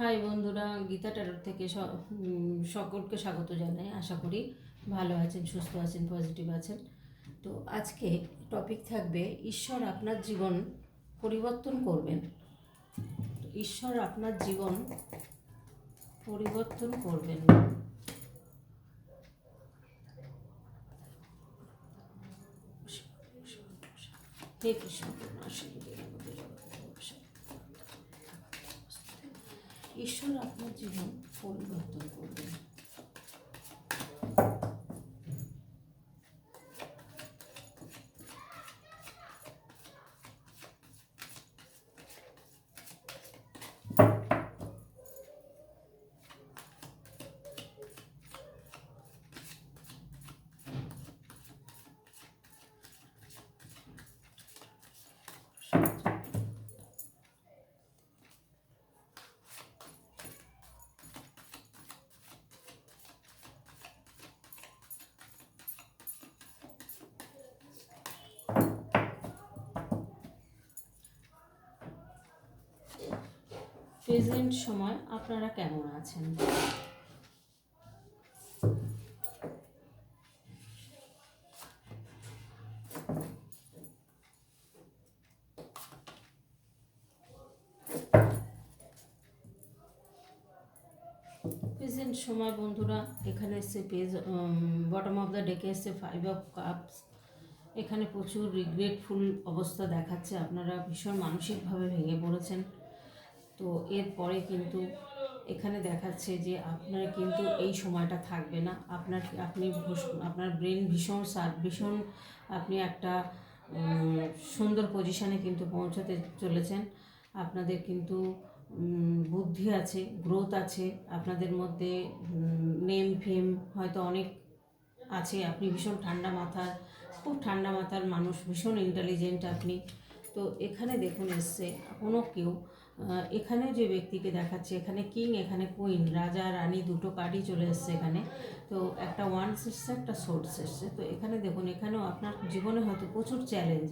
High বন্ধুরা, গীতা ট্যারোর থেকে সকলকে স্বাগত জানাই। আশা করি ভালো আছেন, সুস্থ আছেন পজিটিভ আছেন। তো আজকে টপিক থাকবে, ঈশ্বর আপনার জীবন পরিবর্তন করবেন। ঈশ্বর আপনার জীবন পরিবর্তন করবেন। হে কৃষ্ণ। ঈশ্বর আপনার জীবন পরিবর্তন করবেন। প্রেজেন্ট সময় আপনারা কেমন আছেন? প্রেজেন্ট সময় বন্ধুরা, এখানে এসছে পেজ বটম অফ দ্য ডেকে এসছে ফাইভ অফ কাপস এখানে প্রচুর রিগ্রেটফুল অবস্থা দেখাচ্ছে। আপনারা ভীষণ মানসিকভাবে ভেঙে পড়েছেন। তো এরপরে কিন্তু এখানে দেখাচ্ছে যে আপনার কিন্তু এই সময়টা থাকবে না। আপনার আপনি আপনার ব্রেন ভীষণ সার ভীষণ আপনি একটা সুন্দর পজিশানে কিন্তু পৌঁছাতে চলেছেন। আপনাদের কিন্তু বুদ্ধি আছে গ্রোথ আছে, আপনাদের মধ্যে নেম ফেম হয়তো অনেক আছে। আপনি ভীষণ ঠান্ডা মাথার, খুব ঠান্ডা মাথার মানুষ, ভীষণ ইন্টেলিজেন্ট আপনি। তো এখানে দেখুন এসছে কোনো কেউ আহ, এখানে যে ব্যক্তিকে দেখাচ্ছে এখানে কিং এখানে কুইন রাজা রানী দুটো কার্ডই চলে এসছে এখানে। তো একটা ওয়ান্স এসছে একটা সোর্স এসছে তো এখানে দেখুন এখানেও আপনার জীবনে হয়তো প্রচুর চ্যালেঞ্জ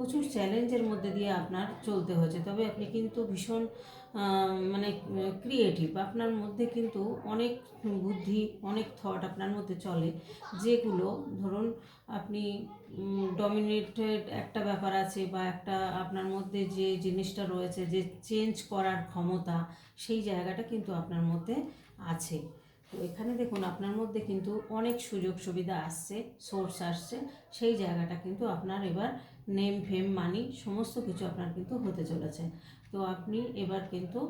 প্রচুর চ্যালেঞ্জের মধ্যে দিয়ে আপনার চলতে হয়েছে। তবে আপনি কিন্তু ভীষণ মানে ক্রিয়েটিভ আপনার মধ্যে কিন্তু অনেক বুদ্ধি, অনেক থট আপনার মধ্যে চলে। যেগুলো, ধরুন, আপনি ডমিনেটেড একটা ব্যাপার আছে বা একটা আপনার মধ্যে যে জিনিসটা রয়েছে, যে চেঞ্জ করার ক্ষমতা, সেই জায়গাটা কিন্তু আপনার মধ্যে আছে। তো এখানে দেখুন, আপনার মধ্যে কিন্তু অনেক সুযোগ সুবিধা আসছে সোর্স আসছে। সেই জায়গাটা কিন্তু আপনার এবার নেম ফেম মানি সমস্ত কিছু আপনার কিন্তু হতে চলেছে। তো আপনি এবার কিন্তু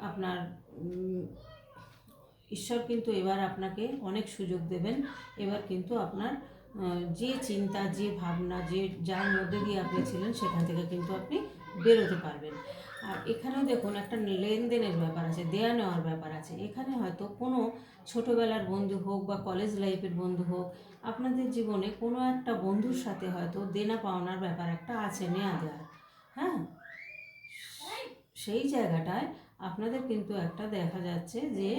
আপনার ঈশ্বর কিন্তু এবার আপনাকে অনেক সুযোগ দেবেন। এবার কিন্তু আপনার যে চিন্তা, যে ভাবনা, যে, যার মধ্যে দিয়ে আপনি ছিলেন, সেখান থেকে কিন্তু আপনি বেরোতে পারবেন। আর এখানেও দেখুন একটা লেনদেনের ব্যাপার আছে, দেয়া নেওয়ার ব্যাপার আছে। এখানে হয়তো কোনো ছোটোবেলার বন্ধু হোক বা কলেজ লাইফের বন্ধু হোক, আপনাদের জীবনে কোনো একটা বন্ধুর সাথে হয়তো দেনা পাওনার ব্যাপার একটা আছে নেওয়া দেওয়ার হ্যাঁ? সেই জায়গাটায় আপনাদের কিন্তু একটা দেখা যাচ্ছে যে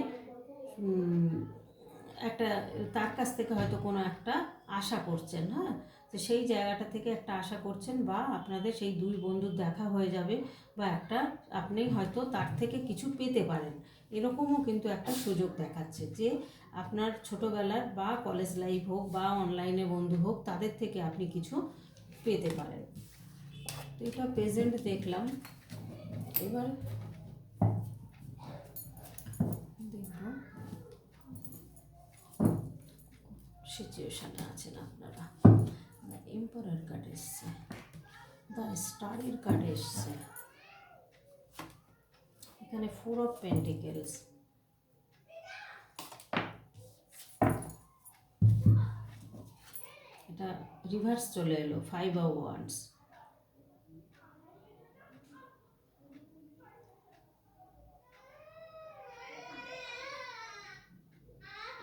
একটা, তার কাছ থেকে হয়তো কোনো একটা আশা করছেন হ্যাঁ? তো সেই জায়গাটা থেকে একটা আশা করছেন বা আপনাদের সেই দুই বন্ধুর দেখা হয়ে যাবে বা একটা আপনি হয়তো তার থেকে কিছু পেতে পারেন। এরকমও কিন্তু একটা সুযোগ দেখাচ্ছে যে আপনার ছোটোবেলার বা কলেজ লাইফ হোক বা অনলাইনে বন্ধু হোক, তাদের থেকে আপনি কিছু পেতে পারেন। তো এটা প্রেজেন্ট দেখলাম। এবার দেখব। সিচুয়েশানে আছেন আপনারা। দ্য এম্পারার কার্ড এসছে দ্য স্টারের কার্ড এসছে এখানে ফোর অফ পেন্টিকেলস এটা রিভার্স চলে এলো ফাইভ অফ ওয়ান্স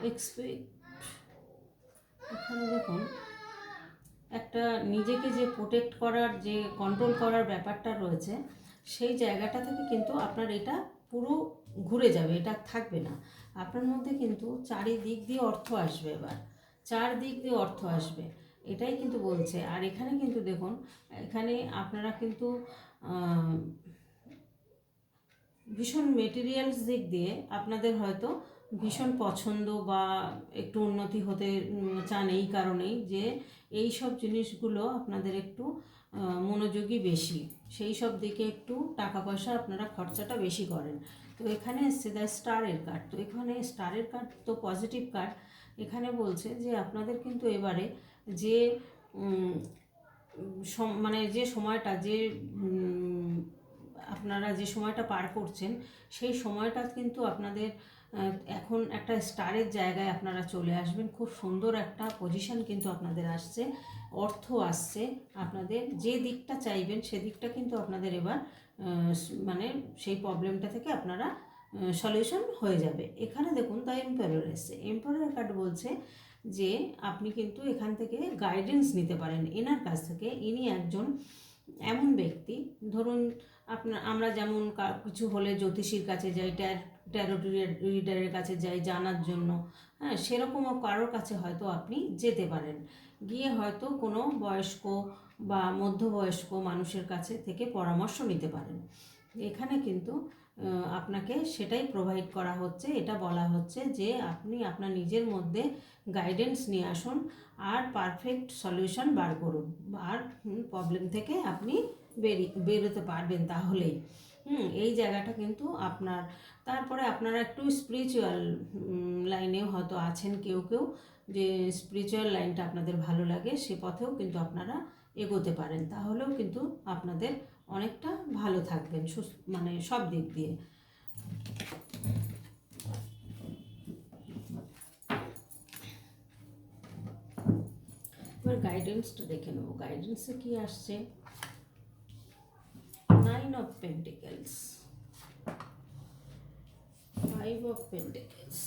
এক্সপেক্ট এখানে দেখুন একটা নিজেকে যে প্রোটেক্ট করার, যে কন্ট্রোল করার ব্যাপারটা রয়েছে, সেই জায়গাটা থেকে কিন্তু আপনার এটা পুরো ঘুরে যাবে, এটা থাকবে না। আপনার মধ্যে কিন্তু চারিদিক দিয়ে অর্থ আসবে এবার, চারদিক দিয়ে অর্থ আসবে, এটাই কিন্তু বলছে। আর এখানে কিন্তু দেখুন, এখানে আপনারা কিন্তু ভীষণ মেটেরিয়ালস দিক দিয়ে আপনাদের হয়তো ভীষণ পছন্দ বা একটু উন্নতি হতে চান এই কারণেই যে এই সব জিনিসগুলো আপনাদের একটু মনোযোগী বেশি। সেই সব দিকে একটু টাকা পয়সা আপনারা খরচাটা বেশি করেন। তো এখানে এসছে দ্য স্টারের কার্ড তো এখানে স্টারের কার্ড তো পজিটিভ কার্ড এখানে বলছে যে আপনাদের কিন্তু এবারে যে মানে যে সময়টা যে আপনারা যে সময়টা পার করছেন, সেই সময়টা কিন্তু আপনাদের এখন একটা স্টারের জায়গায় আপনারা চলে আসবেন। খুব সুন্দর একটা পজিশন কিন্তু আপনাদের আসছে, অর্থ আসছে আপনাদের। যে দিকটা চাইবেন সেদিকটা কিন্তু আপনাদের এবার মানে সেই প্রবলেমটা থেকে আপনারা সলিউশন হয়ে যাবে। এখানে দেখুন দ্য এম্পায়ার এসছে। এম্পায়ার কার্ড বলছে যে, আপনি কিন্তু এখান থেকে গাইডেন্স নিতে পারেন। এনার কাছ থেকে ইনি একজন এমন ব্যক্তি। ধরুন আপনার, আমরা যেমন কিছু হলে জ্যোতিষীর কাছে যাই ট্যার রিডারের কাছে যাই জানার জন্য হ্যাঁ সেরকমও কারোর কাছে হয়তো আপনি যেতে পারেন। গিয়ে হয়তো কোনো বয়স্ক বা মধ্যবয়স্ক মানুষের কাছে থেকে পরামর্শ নিতে পারেন। এখানে কিন্তু আপনাকে সেটাই প্রোভাইড করা হচ্ছে, এটা বলা হচ্ছে যে আপনি আপনার নিজের মধ্যে গাইডেন্স নিয়ে আসুন, আর পারফেক্ট সলিউশন বার করুন। আর প্রবলেম থেকে আপনি বেরি, বেরোতে পারবেন তাহলেই। হুম, এই জায়গাটা কিন্তু আপনার, তারপরে আপনারা একটু স্পিরিচুয়াল লাইনেও হয়তো আছেন কেউ কেউ, যে স্পিরিচুয়াল লাইনটা আপনাদের ভালো লাগে, সে পথেও কিন্তু আপনারা এগোতে পারেন। তাহলেও কিন্তু আপনাদের অনেকটা ভালো থাকবেন মানে সব দিক দিয়ে। এবার গাইডেন্সটা দেখে নেব। গাইডেন্সে কি আসছে? Nine Pentacles. Five of pentacles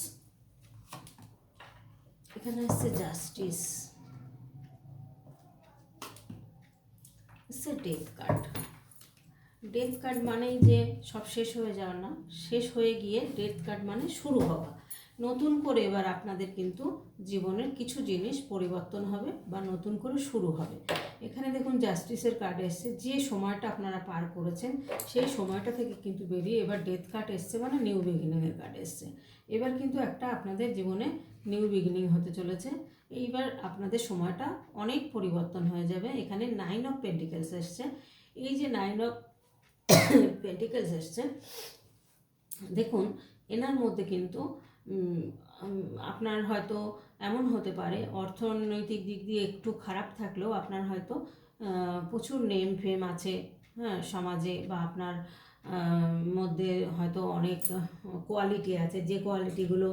এখানে আসছে জাস্টিস আসছে ডেথ কার্ড ডেথ কার্ড মানেই যে সব শেষ হয়ে যাওয়া না, শেষ হয়ে গিয়ে ডেথ কার্ড মানে শুরু হওয়া। নতুন করে এবার আপনাদের কিন্তু জীবনের কিছু জিনিস পরিবর্তন হবে বা নতুন করে শুরু হবে। এখানে দেখুন জাস্টিসের কার্ড এসছে। যে সময়টা আপনারা পার করেছেন, সেই সময়টা থেকে কিন্তু বেরিয়ে এবার ডেথ কার্ড এসছে মানে নিউ বিগিনিংয়ের কার্ড এসছে। এবার কিন্তু একটা আপনাদের জীবনে নিউ বিগিনিং হতে চলেছে। এইবার আপনাদের সময়টা অনেক পরিবর্তন হয়ে যাবে। এখানে নাইন অফ পেন্টিকেলস এসছে। এই যে নাইন অফ পেন্টিকেলস এসছে, দেখুন, এনার মধ্যে কিন্তু আপনার হয়তো এমন হতে পারে, অর্থনৈতিক দিক দিয়ে একটু খারাপ থাকলেও আপনার হয়তো প্রচুর নেম ফেম আছে হ্যাঁ সমাজে বা আপনার মধ্যে হয়তো অনেক কোয়ালিটি আছে, যে কোয়ালিটিগুলো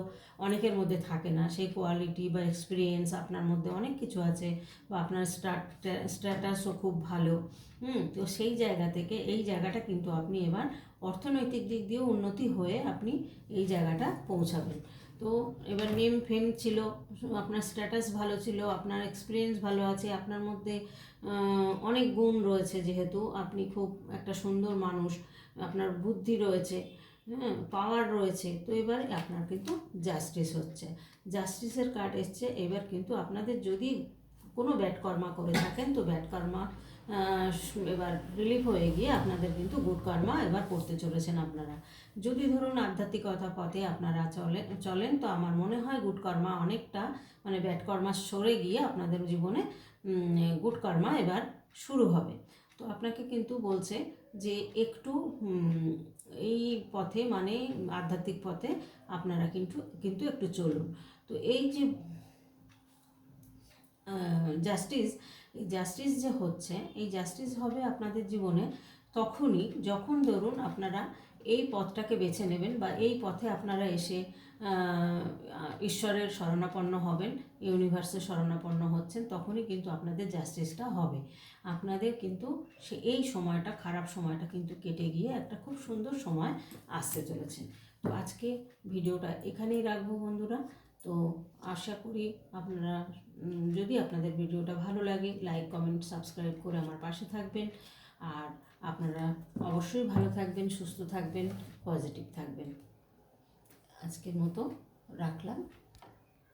অনেকের মধ্যে থাকে না, সেই কোয়ালিটি বা এক্সপিরিয়েন্স আপনার মধ্যে অনেক কিছু আছে বা আপনার স্টার্ট স্ট্যাটাসও খুব ভালো, হুম, তো সেই জায়গা থেকে এই জায়গাটা কিন্তু আপনি এবার অর্থনৈতিক দিক দিয়েও উন্নতি হয়ে আপনি এই জায়গাটা পৌঁছাবেন। তো এবার নেম ফেম ছিল, আপনার স্ট্যাটাস ভালো ছিল, আপনার এক্সপিরিয়েন্স ভালো আছে, আপনার মধ্যে অনেক গুণ রয়েছে যেহেতু আপনি খুব একটা সুন্দর মানুষ, আপনার বুদ্ধি রয়েছে হ্যাঁ পাওয়ার রয়েছে। তো এবার আপনার কিন্তু জাস্টিস হচ্ছে। জাস্টিসের কার্ড এসছে, এবার কিন্তু আপনাদের যদি কোনো ব্যাড কর্মা করে থাকেন, তো ব্যাড কর্মা এবার রিলিফ হয়ে গিয়ে আপনাদের কিন্তু গুড কর্মা এবার করতে চলেছেন আপনারা। যদি ধরুন আধ্যাত্মিকতা পথে আপনারা চলে, চলেন, তো আমার মনে হয় গুড কর্মা অনেকটা মানে ব্যাড কর্মা সরে গিয়ে আপনাদের জীবনে গুড কর্মা এবার শুরু হবে। তো আপনাকে কিন্তু বলছে যে একটু এই পথে মানে আধ্যাত্মিক পথে আপনারা কিন্তু কিন্তু একটু চলুন। তো এই যে জাস্টিস জাস্টিস যে হচ্ছে, এই জাস্টিস হবে আপনাদের জীবনে তখনই যখন ধরুন আপনারা এই পথটাকে বেছে নেবেন বা এই পথে আপনারা এসে ঈশ্বরের শরণাপন্ন হবেন ইউনিভার্সের শরণাপন্ন হচ্ছেন, তখনই কিন্তু আপনাদের জাস্টিসটা হবে। আপনাদের কিন্তু সে, এই সময়টা, খারাপ সময়টা কিন্তু কেটে গিয়ে একটা খুব সুন্দর সময় আসতে চলেছে। তো আজকে ভিডিওটা এখানেই রাখব বন্ধুরা। তো আশা করি আপনারা যদি আপনাদের ভিডিওটা ভালো লাগে লাইক কমেন্ট সাবস্ক্রাইব করে আমার পাশে থাকবেন। আর আপনারা অবশ্যই ভালো থাকবেন, সুস্থ থাকবেন পজিটিভ থাকবেন। আজকের মতো রাখলাম।